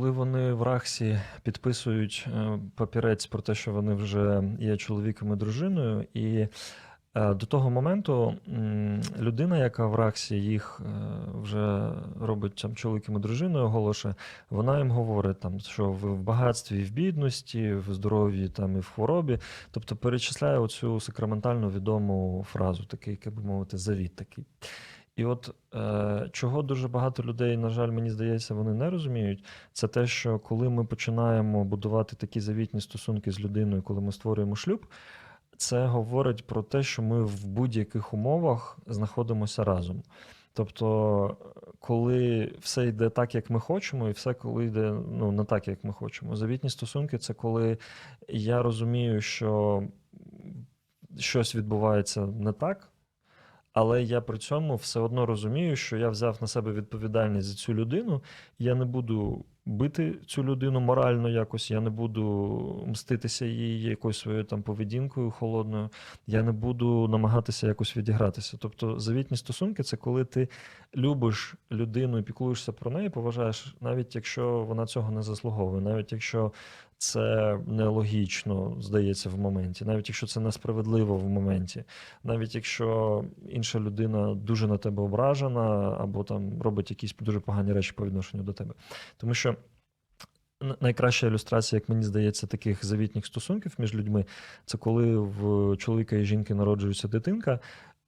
Коли вони в Рахсі підписують е, папірець про те, що вони вже є чоловіком і дружиною, і е, до того моменту людина, яка в Рахсі їх е, вже робить там чоловіком і дружиною, оголошує, вона їм говорить, там, що ви в багатстві і в бідності, в здоров'ї там, і в хворобі. Тобто перечисляє оцю сакраментально відому фразу, такий, як би мовити, завіт такий. І от е, чого дуже багато людей, на жаль, мені здається, вони не розуміють, це те, що коли ми починаємо будувати такі завітні стосунки з людиною, коли ми створюємо шлюб, це говорить про те, що ми в будь-яких умовах знаходимося разом. Тобто, коли все йде так, як ми хочемо, і все коли йде ну, не так, як ми хочемо. Завітні стосунки це коли я розумію, що щось відбувається не так. Але я при цьому все одно розумію, що я взяв на себе відповідальність за цю людину. Я не буду бити цю людину морально якось, я не буду мститися їй якоюсь своєю там поведінкою холодною, я не буду намагатися якось відігратися. Тобто завітні стосунки це коли ти любиш людину і піклуєшся про неї, поважаєш, навіть якщо вона цього не заслуговує, навіть якщо це нелогічно здається в моменті, навіть якщо це несправедливо в моменті, навіть якщо інша людина дуже на тебе ображена, або там робить якісь дуже погані речі по відношенню до тебе. Тому що найкраща ілюстрація, як мені здається, таких завітніх стосунків між людьми, це коли в чоловіка і жінки народжується дитинка.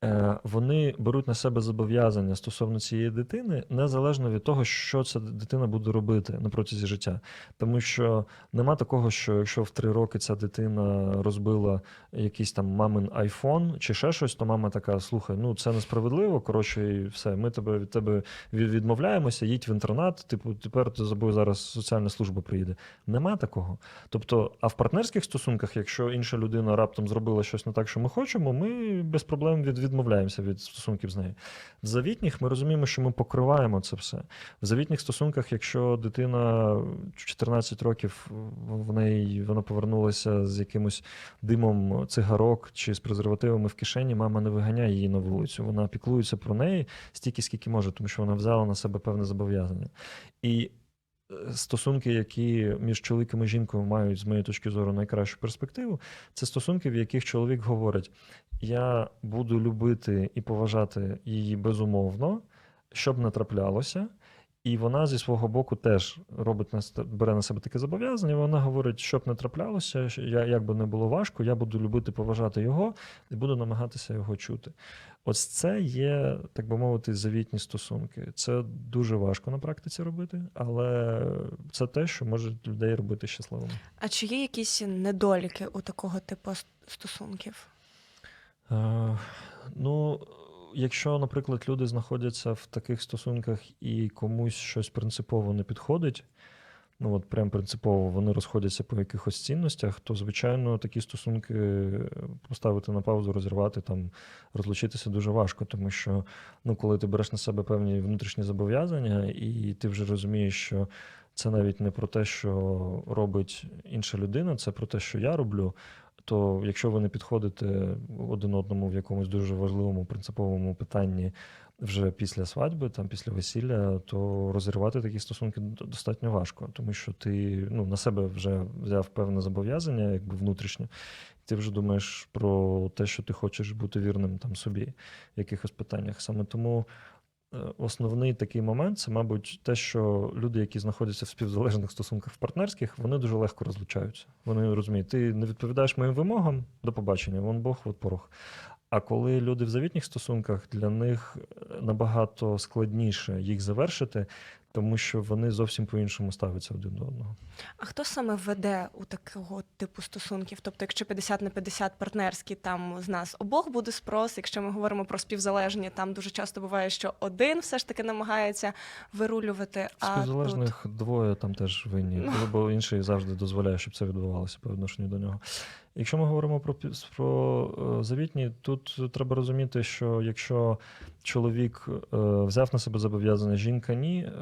Е, Вони беруть на себе зобов'язання стосовно цієї дитини, незалежно від того, що ця дитина буде робити на протязі життя. Тому що нема такого, що якщо в три роки ця дитина розбила якийсь там мамин айфон чи ще щось, то мама така: слухай, ну це несправедливо. Коротше, і все, ми тебе від тебе відмовляємося, їдь в інтернат. Типу, тепер за тобою зараз соціальна служба приїде. Нема такого. Тобто, а в партнерських стосунках, якщо інша людина раптом зробила щось не так, що ми хочемо, ми без проблем від, відмовляємося від стосунків з нею. В завітніх ми розуміємо, що ми покриваємо це все. В завітніх стосунках, якщо дитина 14 років в неї вона повернулася з якимось димом цигарок чи з презервативами в кишені, мама не виганяє її на вулицю. Вона піклується про неї стільки, скільки може, тому що вона взяла на себе певне зобов'язання. І стосунки, які між чоловіком і жінкою мають, з моєї точки зору, найкращу перспективу, це стосунки, в яких чоловік говорить: я буду любити і поважати її безумовно, щоб не траплялося. І вона зі свого боку теж робить на бере на себе таке зобов'язання. Вона говорить, щоб не траплялося, що я як би не було важко, я буду любити, поважати його і буду намагатися його чути. Ось це є, так би мовити, завітні стосунки. Це дуже важко на практиці робити, але це те, що може людей робити щасливими. А чи є якісь недоліки у такого типу стосунків? Е, ну, якщо, наприклад, люди знаходяться в таких стосунках і комусь щось принципово не підходить, ну от прям принципово вони розходяться по якихось цінностях, то звичайно такі стосунки поставити на паузу, розірвати там, розлучитися дуже важко, тому що ну, коли ти береш на себе певні внутрішні зобов'язання, і ти вже розумієш, що це навіть не про те, що робить інша людина, це про те, що я роблю. То якщо ви не підходите один одному в якомусь дуже важливому принциповому питанні вже після свадьби, там після весілля, то розірвати такі стосунки достатньо важко, тому що ти ну, на себе вже взяв певне зобов'язання, якби внутрішнє. Ти вже думаєш про те, що ти хочеш бути вірним там собі в якихось питаннях. Саме тому основний такий момент це, мабуть, те, що люди, які знаходяться в співзалежних стосунках партнерських, вони дуже легко розлучаються. Вони розуміють, ти не відповідаєш моїм вимогам до побачення, вон Бог, от порох. А коли люди в завітніх стосунках, для них е, набагато складніше їх завершити, тому що вони зовсім по-іншому ставляться один до одного. А хто саме веде у такого типу стосунків? Тобто, якщо 50 на 50 партнерські, там з нас обох буде спрос. Якщо ми говоримо про співзалежні, там дуже часто буває, що один все ж таки намагається вирулювати. А тут... Співзалежних двоє там теж винні, Ну. бо інший завжди дозволяє, щоб це відбувалося по відношенню до нього. Якщо ми говоримо про, про е, завітні, тут треба розуміти, що якщо чоловік е, взяв на себе зобов'язання, жінка ні, е,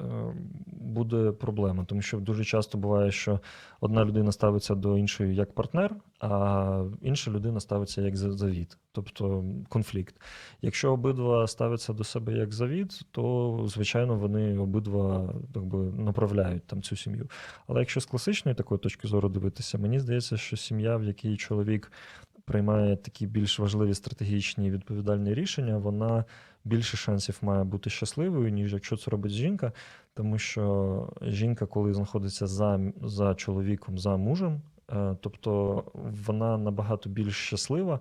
буде проблема, тому що дуже часто буває, що одна людина ставиться до іншої як партнер, а інша людина ставиться як за- завіт, тобто конфлікт. Якщо обидва ставляться до себе як завіт, то звичайно вони обидва так би, направляють там цю сім'ю. Але якщо з класичної такої точки зору дивитися, мені здається, що сім'я, в якій чоловік приймає такі більш важливі стратегічні і відповідальні рішення, вона більше шансів має бути щасливою, ніж якщо це робить жінка. Тому що жінка, коли знаходиться за, за чоловіком, за мужем, е, тобто вона набагато більш щаслива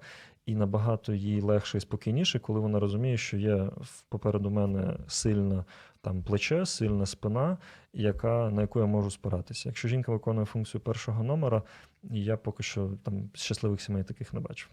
і набагато їй легше і спокійніше, коли вона розуміє, що є попереду мене сильне там плече, сильна спина, яка, на яку я можу спиратися. Якщо жінка виконує функцію першого номера, я поки що там щасливих сімей таких не бачу.